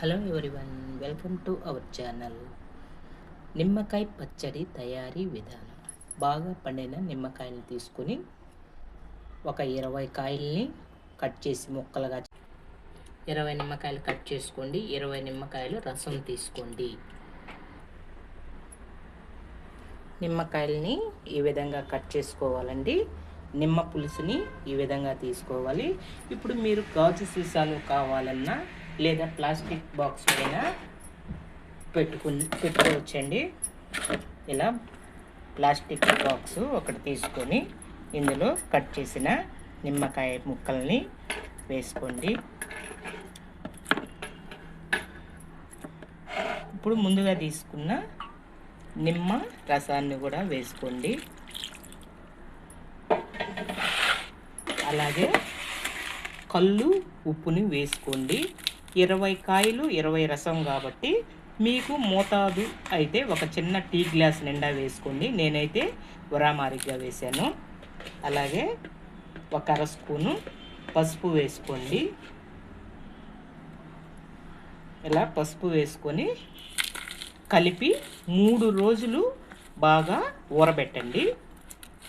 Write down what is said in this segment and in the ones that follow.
Hello everyone welcome to our channel. నిమ్మకాయ పచ్చడి తయారీ విధానం. బాగా పండిన నిమ్మకాయలు తీసుకొని ఒక ఇరవై కాయల్ని కట్ చేసి ముక్కలుగా ఇరవై నిమ్మకాయలు కట్ చేసుకోండి. ఇరవై నిమ్మకాయలు రసం తీసుకోండి. నిమ్మకాయలని ఈ విధంగా కట్ చేసుకోవాలండి. నిమ్మ పులుసుని ఈ విధంగా తీసుకోవాలి. ఇప్పుడు మీరు గాజు సీసాలు కావాలన్నా లేదా ప్లాస్టిక్ బాక్స్ పైన పెట్టుకుని పెట్టుకోవచ్చండి. ఇలా ప్లాస్టిక్ బాక్స్ ఒకటి తీసుకొని ఇందులో కట్ చేసిన నిమ్మకాయ ముక్కల్ని వేసుకోండి. ఇప్పుడు ముందుగా తీసుకున్న నిమ్మ రసాన్ని కూడా వేసుకోండి. అలాగే కళ్ళు ఉప్పుని వేసుకోండి. ఇరవై కాయలు ఇరవై రసం కాబట్టి మీకు మోతాదు అయితే ఒక చిన్న టీ గ్లాస్ నిండా వేసుకోండి. నేనైతే ఉరామారిగ్గా వేశాను. అలాగే ఒక అర స్పూను పసుపు వేసుకోండి. ఇలా పసుపు వేసుకొని కలిపి మూడు రోజులు బాగా ఊరబెట్టండి.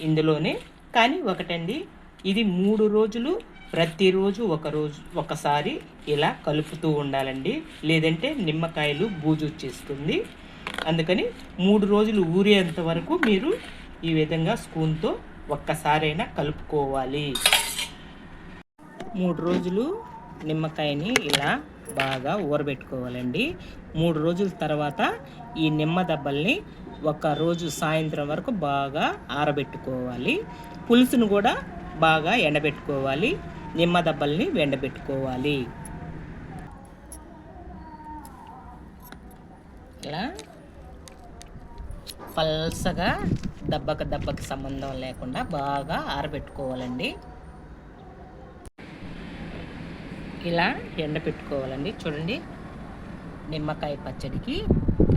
ఇందులోనే కానీ ఒకటండి ఇది మూడు రోజులు ప్రతిరోజు ఒక రోజు ఒకసారి ఇలా కలుపుతూ ఉండాలండి. లేదంటే నిమ్మకాయలు బూజు వచ్చేస్తుంది. అందుకని మూడు రోజులు ఊరేంత వరకు మీరు ఈ విధంగా స్పూన్తో ఒక్కసారైనా కలుపుకోవాలి. మూడు రోజులు నిమ్మకాయని ఇలా బాగా ఊరబెట్టుకోవాలండి. మూడు రోజుల తర్వాత ఈ నిమ్మ దెబ్బల్ని ఒక రోజు సాయంత్రం వరకు బాగా ఆరబెట్టుకోవాలి. పులుసును కూడా బాగా ఎండబెట్టుకోవాలి. నిమ్మ దబ్బల్ని ఎండబెట్టుకోవాలి ఇలా పల్సగా దెబ్బకి దెబ్బకి సంబంధం లేకుండా బాగా ఆరబెట్టుకోవాలండి. ఇలా ఎండ పెట్టుకోవాలండి చూడండి నిమ్మకాయ పచ్చడికి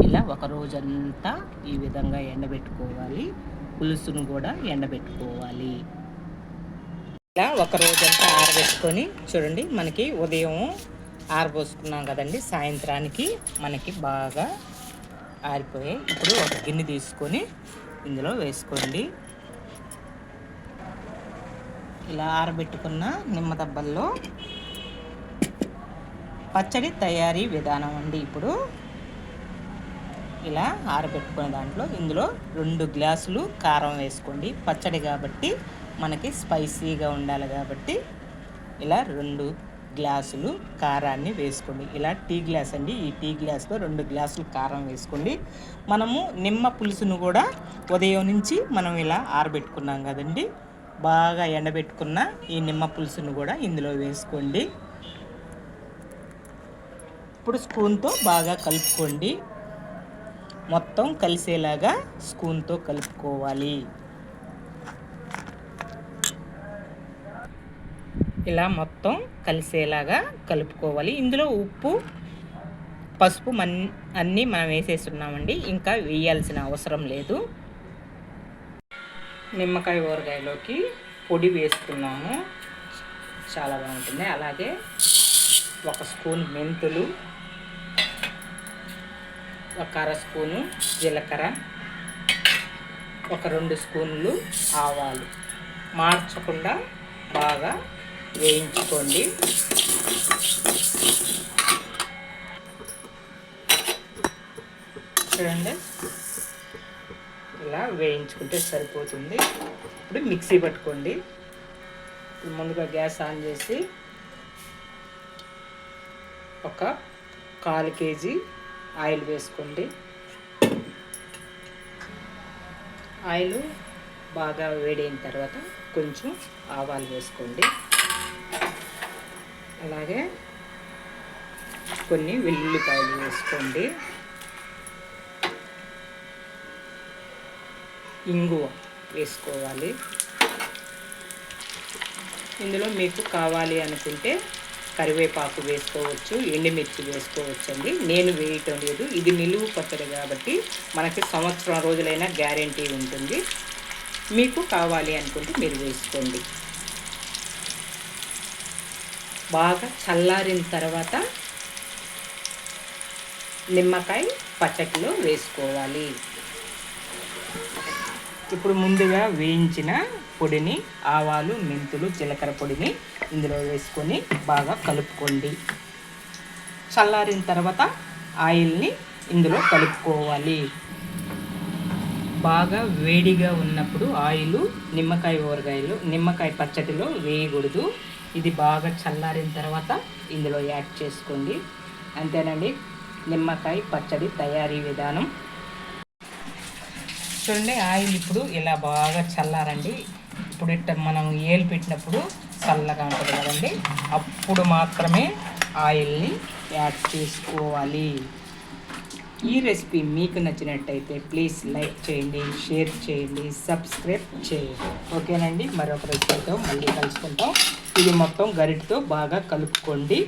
ఇలా ఒక రోజంతా ఈ విధంగా ఎండబెట్టుకోవాలి. పులుసును కూడా ఎండబెట్టుకోవాలి. ఇలా ఒక రోజంతా ఆరబెట్టుకొని చూడండి మనకి ఉదయం ఆరబోసుకున్నాం కదండి. సాయంత్రానికి మనకి బాగా ఆరిపోయాయి. ఇప్పుడు ఒక గిన్నె తీసుకొని ఇందులో వేసుకోండి. ఇలా ఆరబెట్టుకున్న నిమ్మ దబ్బల్లో పచ్చడి తయారీ విధానం అండి ఇప్పుడు. ఇలా ఆరబెట్టుకున్న దాంట్లో ఇందులో రెండు గ్లాసులు కారం వేసుకోండి. పచ్చడి కాబట్టి మనకి స్పైసీగా ఉండాలి కాబట్టి ఇలా రెండు గ్లాసులు కారాన్ని వేసుకోండి. ఇలా టీ గ్లాస్ అండి ఈ టీ గ్లాస్లో రెండు గ్లాసులు కారం వేసుకోండి. మనము నిమ్మ పులుసును కూడా ఉదయం నుంచి మనం ఇలా ఆరబెట్టుకున్నాం కదండి. బాగా ఎండబెట్టుకున్న ఈ నిమ్మ పులుసును కూడా ఇందులో వేసుకోండి. ఇప్పుడు స్పూన్తో బాగా కలుపుకోండి. మొత్తం కలిసేలాగా స్పూన్తో కలుపుకోవాలి. ఇలా మొత్తం కలిసేలాగా కలుపుకోవాలి. ఇందులో ఉప్పు పసుపు మన్ అన్నీ మనం వేసేస్తున్నామండి. ఇంకా వేయాల్సిన అవసరం లేదు. నిమ్మకాయ ఊరగాయలోకి పొడి వేసుకున్నాము చాలా బాగుంటుంది. అలాగే ఒక స్పూన్ మెంతులు ఒక అర స్పూను జీలకర్ర ఒక రెండు స్పూన్లు ఆవాలు. మార్చకుండా బాగా వేయించుకోండి. చూడండి. ఇలా వేయించుకుంటే సరిపోతుంది. ఇప్పుడు మిక్సీ పట్టుకోండి. ముందుగా గ్యాస్ ఆన్ చేసి ఒక కాలు కేజీ ఆయిల్ వేసుకోండి. ఆయిల్ బాగా వేడైన తర్వాత కొంచెం ఆవాలు వేసుకోండి. అలాగే కొన్ని వెల్లుల్లిపాయలు వేసుకోండి. ఇంగువ వేసుకోవాలి. ఇందులో మీకు కావాలి అనుకుంటే కరివేపాకు వేసుకోవచ్చు ఎండుమిర్చి వేసుకోవచ్చు అండి నేను వేయటం లేదు. ఇది నిలువు పచ్చడి కాబట్టి మనకి సంవత్సరం రోజులైనా గ్యారంటీ ఉంటుంది. మీకు కావాలి అనుకుంటే మీరు వేసుకోండి. బాగా చల్లారిన తర్వాత నిమ్మకాయ పచ్చట్లో వేసుకోవాలి. ఇప్పుడు ముందుగా వేయించిన పొడిని ఆవాలు మెంతులు జీలకర్ర పొడిని ఇందులో వేసుకొని బాగా కలుపుకోండి. చల్లారిన తర్వాత ఆయిల్ని ఇందులో కలుపుకోవాలి. బాగా వేడిగా ఉన్నప్పుడు ఆయిల్ నిమ్మకాయ ఊరగాయలు నిమ్మకాయ పచ్చడిలో వేయకూడదు. ఇది బాగా చల్లారిన తర్వాత ఇందులో యాడ్ చేసుకోండి. అంతేనండి నిమ్మకాయ పచ్చడి తయారీ విధానం. చూడండి ఆయిల్ ఇప్పుడు ఇలా బాగా చల్లారండి. ఇప్పుడు ఇట్ట మనం ఏలు పెట్టినప్పుడు చల్లగా ఉంటుంది కదండి. అప్పుడు మాత్రమే ఆయిల్ని యాడ్ చేసుకోవాలి. ఈ రెసిపీ మీకు నచ్చినట్టయితే ప్లీజ్ లైక్ చేయండి షేర్ చేయండి సబ్స్క్రైబ్ చేయండి. ఓకేనండి? మరొక రెసిపీతో మళ్ళీ కలుసుకుంటాం. ఇది మొత్తం గరిటతో బాగా కలుపుకోండి.